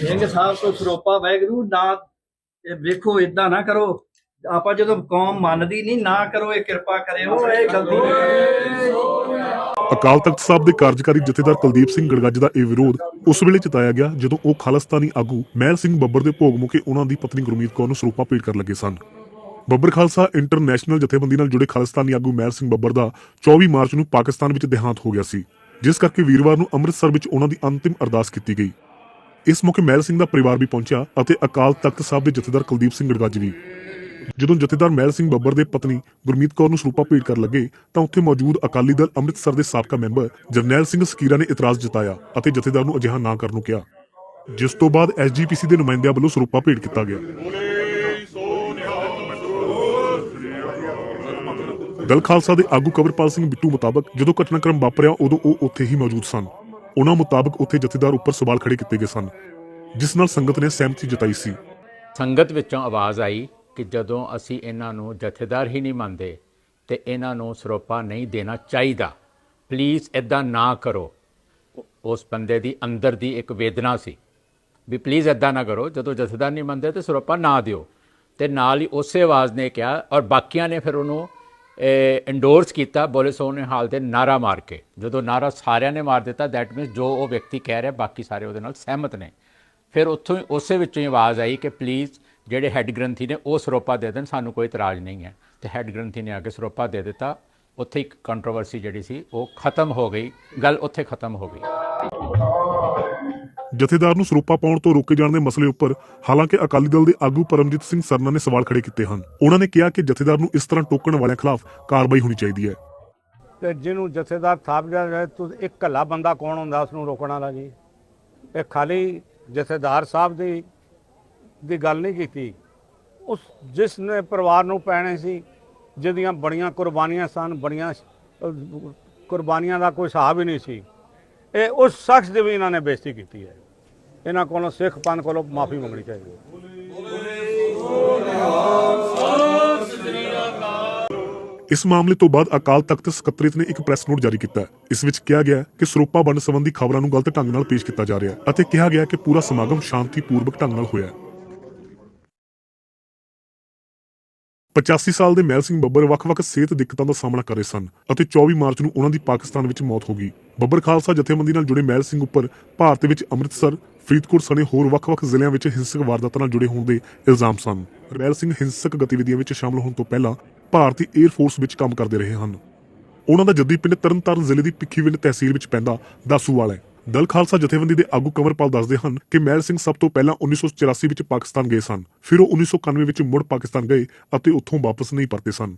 ਸਿੰਘ ਸਾਹਿਬ ਤੋਂ ਸਰੋਪਾ ਵੈਗਰੂ ਨਾ ਇਹ ਵੇਖੋ ਇਦਾਂ ਨਾ ਕਰੋ। ਆਪਾਂ ਜਦੋਂ ਕੌਮ ਮੰਨਦੀ ਨਹੀਂ, ਨਾ ਕਰੋ, ਇਹ ਕਿਰਪਾ ਕਰਿਓ, ਇਹ ਗਲਤੀ ਅਕਾਲ ਤਖਤ ਸਾਹਿਬ ਦੇ ਕਾਰਜਕਾਰੀ ਜਥੇਦਾਰ ਕੁਲਦੀਪ ਸਿੰਘ ਗੜਗੱਜ ਦਾ ਇਹ ਵਿਰੋਧ ਉਸ ਵੇਲੇ ਚਤਾਇਆ ਗਿਆ, ਜਦੋਂ ਉਹ ਖਾਲਸਤਾਨੀ ਆਗੂ ਮਹਿਲ ਸਿੰਘ ਬੱਬਰ ਦੇ ਭੋਗ ਮੌਕੇ ਉਹਨਾਂ ਦੀ ਪਤਨੀ ਗੁਰਮੀਤ ਕੌਰ ਨੂੰ ਸਰੂਪਾ ਭੇਟ ਕਰਨ ਲੱਗੇ ਸਨ। ਬੱਬਰ ਖਾਲਸਾ ਇੰਟਰਨੈਸ਼ਨਲ ਜਥੇਬੰਦੀ ਨਾਲ ਜੁੜੇ ਖਾਲਸਤਾਨੀ ਆਗੂ ਮਹਿਲ ਸਿੰਘ ਬੱਬਰ ਦਾ 24 ਮਾਰਚ ਨੂੰ ਪਾਕਿਸਤਾਨ ਵਿੱਚ ਦੇਹਾਂਤ ਹੋ ਗਿਆ ਸੀ, ਜਿਸ ਕਰਕੇ ਵੀਰਵਾਰ ਨੂੰ ਅੰਮ੍ਰਿਤਸਰ ਵਿੱਚ ਉਹਨਾਂ ਦੀ ਅੰਤਿਮ ਅਰਦਾਸ ਕੀਤੀ ਗਈ। ਇਸ ਮੌਕੇ ਮਹਿਲ ਸਿੰਘ ਦਾ ਪਰਿਵਾਰ ਵੀ ਪਹੁੰਚਿਆ ਅਤੇ ਅਕਾਲ ਤਖਤ ਸਾਹਿਬ ਦੇ ਜਥੇਦਾਰ ਕੁਲਦੀਪ ਸਿੰਘ ਗੜਗੱਜ ਵੀ। ਜਦੋਂ ਜਥੇਦਾਰ ਮਹਿਲ ਸਿੰਘ ਬੱਬਰ ਦੇ ਪਤਨੀ ਗੁਰਮੀਤ ਕੌਰ ਨੂੰ ਸਰੂਪਾ ਭੇਟ ਕਰਨ ਲੱਗੇ ਤਾਂ ਉੱਥੇ ਮੌਜੂਦ ਅਕਾਲੀ ਦਲ ਅੰਮ੍ਰਿਤਸਰ ਦੇ ਸਾਬਕਾ ਮੈਂਬਰ ਜਰਨੈਲ ਸਿੰਘ ਸਕੀਰਾ ਨੇ ਇਤਰਾਜ਼ ਜਤਾਇਆ ਅਤੇ ਜਥੇਦਾਰ ਨੂੰ ਅਜਿਹਾ ਨਾ ਕਰਨ ਨੂੰ ਕਿਹਾ। ਜਿਸ ਤੋਂ ਬਾਅਦ ਐਸਜੀਪੀਸੀ ਦੇ ਨੁਮਾਇੰਦਿਆਂ ਵੱਲੋਂ ਸਰੂਪਾ ਭੇਟ ਕੀਤਾ ਗਿਆ। ਦਲ ਖਾਲਸਾ ਦੇ ਆਗੂ ਕਵਰਪਾਲ ਸਿੰਘ ਬਿੱਟੂ ਮੁਤਾਬਕ ਜਦੋਂ ਘਟਨਾਕ੍ਰਮ ਵਾਪਰਿਆ ਉਦੋਂ ਉਹ ਉੱਥੇ ਹੀ ਮੌਜੂਦ ਸਨ। ਉਹਨਾਂ ਮੁਤਾਬਕ ਉੱਥੇ ਜਥੇਦਾਰ ਉੱਪਰ ਸਵਾਲ ਖੜੇ ਕੀਤੇ ਗਏ ਸਨ, ਜਿਸ ਨਾਲ ਸੰਗਤ ਨੇ ਸਹਿਮਤੀ ਜਤਾਈ ਸੀ। ਸੰਗਤ ਵਿੱਚੋਂ ਆਵਾਜ਼ ਆਈ ਕਿ ਜਦੋਂ ਅਸੀਂ ਇਹਨਾਂ ਨੂੰ ਜਥੇਦਾਰ ਹੀ ਨਹੀਂ ਮੰਨਦੇ ਤੇ ਇਹਨਾਂ ਨੂੰ ਸਰੋਪਾ ਨਹੀਂ ਦੇਣਾ ਚਾਹੀਦਾ ਪਲੀਜ਼ ਇਦਾਂ ਨਾ ਕਰੋ। ਉਸ ਬੰਦੇ ਦੀ ਅੰਦਰ ਦੀ ਇੱਕ ਵੇਦਨਾ ਸੀ ਵੀ ਪਲੀਜ਼ ਇਦਾਂ ਨਾ ਕਰੋ, ਜਦੋਂ ਜਥੇਦਾਰ ਨਹੀਂ ਮੰਨਦੇ ਤੇ ਸਰੋਪਾ ਨਾ ਦਿਓ। ਤੇ ਨਾਲ ਹੀ ਉਸੇ ਆਵਾਜ਼ ਨੇ ਕਿਹਾ ਔਰ ਬਾਕੀਆਂ ਨੇ ਫਿਰ ਉਹਨੂੰ ਇੰਡੋਰਸ ਕੀਤਾ, ਬੋਲੇ ਸੋਨੇ ਹਾਲ ਦੇ ਨਾਰਾ ਮਾਰ ਕੇ। ਜਦੋਂ ਨਾਰਾ ਸਾਰਿਆਂ ਨੇ ਮਾਰ ਦਿੱਤਾ ਦੈਟ ਮੀਨਸ ਜੋ ਉਹ ਵਿਅਕਤੀ ਕਹਿ ਰਿਹਾ, ਬਾਕੀ ਸਾਰੇ ਉਹਦੇ ਨਾਲ ਸਹਿਮਤ ਨੇ। ਫਿਰ ਉੱਥੋਂ ਹੀ ਉਸੇ ਵਿੱਚੋਂ ਹੀ ਆਵਾਜ਼ ਆਈ ਕਿ ਪਲੀਜ਼ ਜਿਹੜੇ ਹੈੱਡ ਗ੍ਰੰਥੀ ਨੇ, ਉਹ ਸਰੋਪਾ ਦੇ ਦੇਣ, ਸਾਨੂੰ ਕੋਈ ਇਤਰਾਜ਼ ਨਹੀਂ ਹੈ। ਤੇ ਹੈੱਡ ਗ੍ਰੰਥੀ ਨੇ ਆ ਕੇ ਸਰੋਪਾ ਦੇ ਦਿੱਤਾ। ਉੱਥੇ ਇੱਕ ਕੰਟਰੋਵਰਸੀ ਜਿਹੜੀ ਸੀ, ਉਹ ਖਤਮ ਹੋ ਗਈ। ਗੱਲ ਉੱਥੇ ਖਤਮ ਹੋ ਗਈ। ਜਥੇਦਾਰ ਨੂੰ ਸਰੂਪਾ ਪਾਉਣ ਤੋਂ ਰੋਕੇ ਜਾਣ ਦੇ ਮਸਲੇ ਉੱਪਰ ਹਾਲਾਂਕਿ ਅਕਾਲੀ ਦਲ ਦੇ ਆਗੂ ਪਰਮਜੀਤ ਸਿੰਘ ਸਰਨਾ ਨੇ ਸਵਾਲ ਖੜੇ ਕੀਤੇ ਹਨ। ਉਹਨਾਂ ਨੇ ਕਿਹਾ ਕਿ ਜਥੇਦਾਰ ਨੂੰ ਇਸ ਤਰ੍ਹਾਂ ਟੋਕਣ ਵਾਲਿਆਂ ਖਿਲਾਫ ਕਾਰਵਾਈ ਹੋਣੀ ਚਾਹੀਦੀ ਹੈ। ਤੇ ਜਿਹਨੂੰ ਜਥੇਦਾਰ ਥਾਪ ਜਾਏ ਤੂੰ ਇੱਕ ਕੱਲਾ ਬੰਦਾ ਕੌਣ ਹੁੰਦਾ ਉਸ ਨੂੰ ਰੋਕਣ ਵਾਲਾ ਜੀ? ਇਹ ਖਾਲੀ ਜਥੇਦਾਰ ਸਾਹਿਬ ਦੀ ਦੀ ਗੱਲ ਨਹੀਂ ਕੀਤੀ। ਉਸ ਜਿਸ ਨੇ ਪਰਿਵਾਰ ਨੂੰ ਪੈਣੇ ਸੀ, ਜਿਹਦੀਆਂ ਬੜੀਆਂ ਕੁਰਬਾਨੀਆਂ ਸਨ, ਬੜੀਆਂ ਕੁਰਬਾਨੀਆਂ ਦਾ ਕੋਈ ਹਿਸਾਬ ਹੀ ਨਹੀਂ ਸੀ। ਇਹ ਉਸ ਸ਼ਖਸ ਦੀ ਵੀ ਇਹਨਾਂ ਨੇ ਬੇਇੱਜ਼ਤੀ ਕੀਤੀ ਹੈ। ਇਹਨਾਂ ਕੋਲੋਂ ਸਿੱਖ ਪੰਥ ਕੋਲੋਂ ਮਾਫੀ ਮੰਗਣੀ ਚਾਹੀਦੀ ਹੈ। ਇਸ ਮਾਮਲੇ ਤੋਂ ਬਾਅਦ ਅਕਾਲ ਤਖਤ ਸਕੱਤਰੇਤ ਨੇ ਇੱਕ ਪ੍ਰੈਸ ਨੋਟ ਜਾਰੀ ਕੀਤਾ। ਇਸ ਵਿੱਚ ਕਿਹਾ ਗਿਆ ਕਿ ਸਰੂਪਾ ਵੰਡ ਸੰਬੰਧੀ ਖਬਰਾਂ ਨੂੰ ਗਲਤ ਢੰਗ ਨਾਲ ਪੇਸ਼ ਕੀਤਾ ਜਾ ਰਿਹਾ ਅਤੇ ਕਿਹਾ ਗਿਆ ਕਿ ਪੂਰਾ ਸਮਾਗਮ ਸ਼ਾਂਤੀਪੂਰਵਕ ਢੰਗ ਨਾਲ ਹੋਇਆ ਹੈ। 85 ਸਾਲ ਦੇ ਮਹਿਲ ਸਿੰਘ ਬੱਬਰ ਵੱਖ-ਵੱਖ ਸਿਹਤ ਦਿੱਕਤਾਂ ਦਾ ਸਾਹਮਣਾ ਕਰ ਰਹੇ ਸਨ ਅਤੇ 24 ਮਾਰਚ ਨੂੰ ਉਹਨਾਂ ਦੀ ਪਾਕਿਸਤਾਨ ਵਿੱਚ ਮੌਤ ਹੋ ਗਈ। ਬੱਬਰ ਖਾਲਸਾ ਜਥੇਬੰਦੀ ਨਾਲ ਜੁੜੇ ਮਹਿਲ ਸਿੰਘ ਉੱਪਰ ਭਾਰਤ ਵਿੱਚ ਅੰਮ੍ਰਿਤਸਰ ਫਰੀਦਕੋਟ ਸਣੇ ਹੋਰ ਵੱਖ-ਵੱਖ ਜ਼ਿਲ੍ਹਿਆਂ ਵਿੱਚ ਹਿੰਸਕ ਵਾਰਦਾਤਾਂ ਨਾਲ ਜੁੜੇ ਹੋਣ ਦੇ ਇਲਜ਼ਾਮ ਸਨ। ਮਹਿਲ ਸਿੰਘ ਹਿੰਸਕ ਗਤੀਵਿਧੀਆਂ ਵਿੱਚ ਸ਼ਾਮਲ ਹੋਣ ਤੋਂ ਪਹਿਲਾਂ ਭਾਰਤੀ 에ਅਰ ਫੋਰਸ ਵਿੱਚ ਕੰਮ ਕਰਦੇ ਰਹੇ ਹਨ। ਉਹਨਾਂ ਦਾ ਜੱਦੀ ਪਿੰਡ ਤਰਨਤਾਰਨ ਜ਼ਿਲ੍ਹੇ ਦੀ ਭਿੱਖੀਵਿੰਡ ਤਹਿਸੀਲ ਵਿੱਚ ਪੈਂਦਾ ਦਾਸੂਵਾਲ ਹੈ। ਦਲ ਖਾਲਸਾ ਜਥੇਬੰਦੀ ਦੇ ਆਗੂ ਕਮਰਪਾਲ ਦੱਸਦੇ ਹਨ ਕਿ ਮਹਿਲ ਸਿੰਘ ਸਭ ਤੋਂ ਪਹਿਲਾਂ 1984 ਵਿੱਚ ਪਾਕਿਸਤਾਨ ਗਏ ਸਨ, ਫਿਰ ਉਹ 1991 ਵਿੱਚ ਮੁੜ ਪਾਕਿਸਤਾਨ ਗਏ ਅਤੇ ਉੱਥੋਂ ਵਾਪਸ ਨਹੀਂ ਪਰਤੇ ਸਨ।